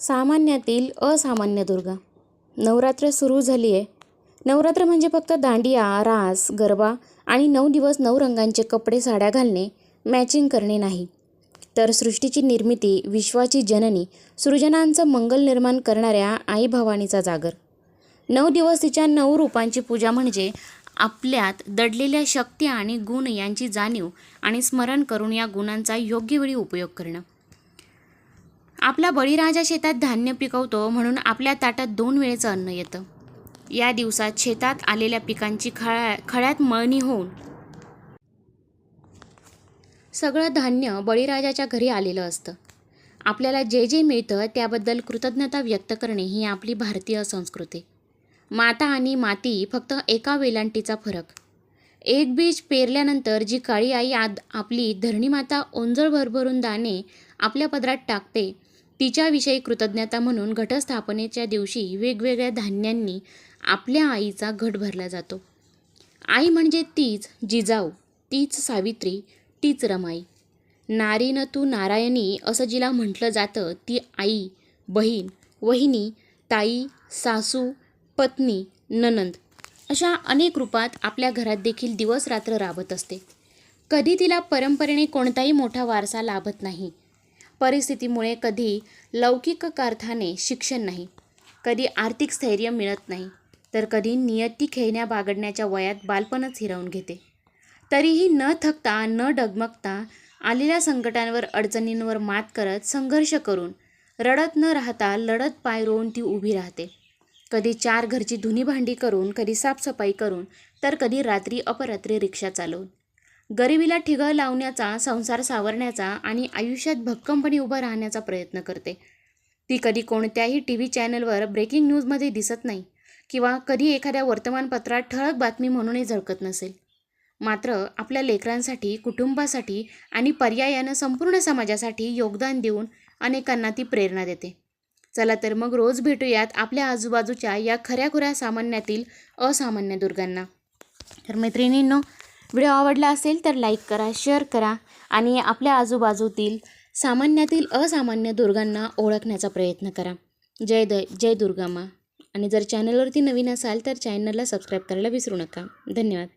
सामान्यातील असामान्य दुर्गा. नवरात्र सुरू झाली आहे नवरात्र म्हणजे फक्त दांडिया रास गरबा आणि नऊ दिवस नऊ रंगांचे कपडे साड्या घालणे मॅचिंग करणे नाही. तर सृष्टीची निर्मिती विश्वाची जननी सृजनांचं मंगल निर्माण करणाऱ्या आई भवानीचा जागर. नऊ दिवस तिच्या नऊ रूपांची पूजा म्हणजे आपल्यात दडलेल्या शक्ती आणि गुण यांची जाणीव आणि स्मरण करून या गुणांचा योग्य वेळी उपयोग करणं. आपला बळीराजा शेतात धान्य पिकवतो म्हणून आपल्या ताटात दोन वेळेचं अन्न येतं. या दिवसात शेतात आलेल्या पिकांची खळ्या खळ्यात मळणी होऊन सगळं धान्य बळीराजाच्या घरी आलेलं असतं. आपल्याला जे जे मिळतं त्याबद्दल कृतज्ञता व्यक्त करणे ही आपली भारतीय संस्कृती. माता आणि माती फक्त एका वेलांटीचा फरक. एक बीज पेरल्यानंतर जी काळी आई आद आपली धरणीमाता ओंजळ भरभरून दाणे आपल्या पदरात टाकते तिच्याविषयी कृतज्ञता म्हणून घटस्थापनेच्या दिवशी वेगवेगळ्या धान्यांनी आपल्या आईचा घट भरला जातो. आई म्हणजे तीच जिजाऊ तीच सावित्री तीच रमाई. नारी न तू नारायणी असं जिला म्हटलं जातं ती आई बहीण वहिनी ताई सासू पत्नी ननंद अशा अनेक रूपात आपल्या घरात देखील दिवस रात्र राबत असते. कधी तिला परंपरेने कोणताही मोठा वारसा लाभत नाही. परिस्थितीमुळे कधी लौकिक अर्थाने शिक्षण नाही कधी आर्थिक स्थैर्य मिळत नाही तर कधी नियती खेळण्या बागडण्याच्या वयात बालपणच हिरावून घेते. तरीही न थकता न डगमगता आलेल्या संकटांवर अडचणींवर मात करत संघर्ष करून रडत न राहता लढत पाय रोवून ती उभी राहते. कधी चार घरची धुनी भांडी करून कधी साफसफाई करून तर कधी रात्री अपरात्री रिक्षा चालवून. गरिबीला ठिगळ लावण्याचा संसार सावरण्याचा आणि आयुष्यात भक्कमपणे उभं राहण्याचा प्रयत्न करते. ती कधी कोणत्याही टी व्ही चॅनलवर ब्रेकिंग न्यूजमध्ये दिसत नाही किंवा कधी एखाद्या वर्तमानपत्रात ठळक बातमी म्हणूनही झळकत नसेल. मात्र आपल्या लेकरांसाठी कुटुंबासाठी आणि पर्यायानं संपूर्ण समाजासाठी योगदान देऊन अनेकांना ती प्रेरणा देते. चला तर मग रोज भेटूयात आपल्या आजूबाजूच्या या खऱ्याखुऱ्या सामान्यातील असामान्य दुर्गांना. तर मैत्रिणींनो व्हिडिओ आवडला असेल तर लाईक करा शेअर करा आणि आपल्या आजूबाजूतील सामान्यातील असामान्य दुर्गांना ओळखण्याचा प्रयत्न करा. जय द जय दुर्गामा आणि जर चॅनलवरती नवीन असाल तर चॅनलला सबस्क्राईब करायला विसरू नका. धन्यवाद.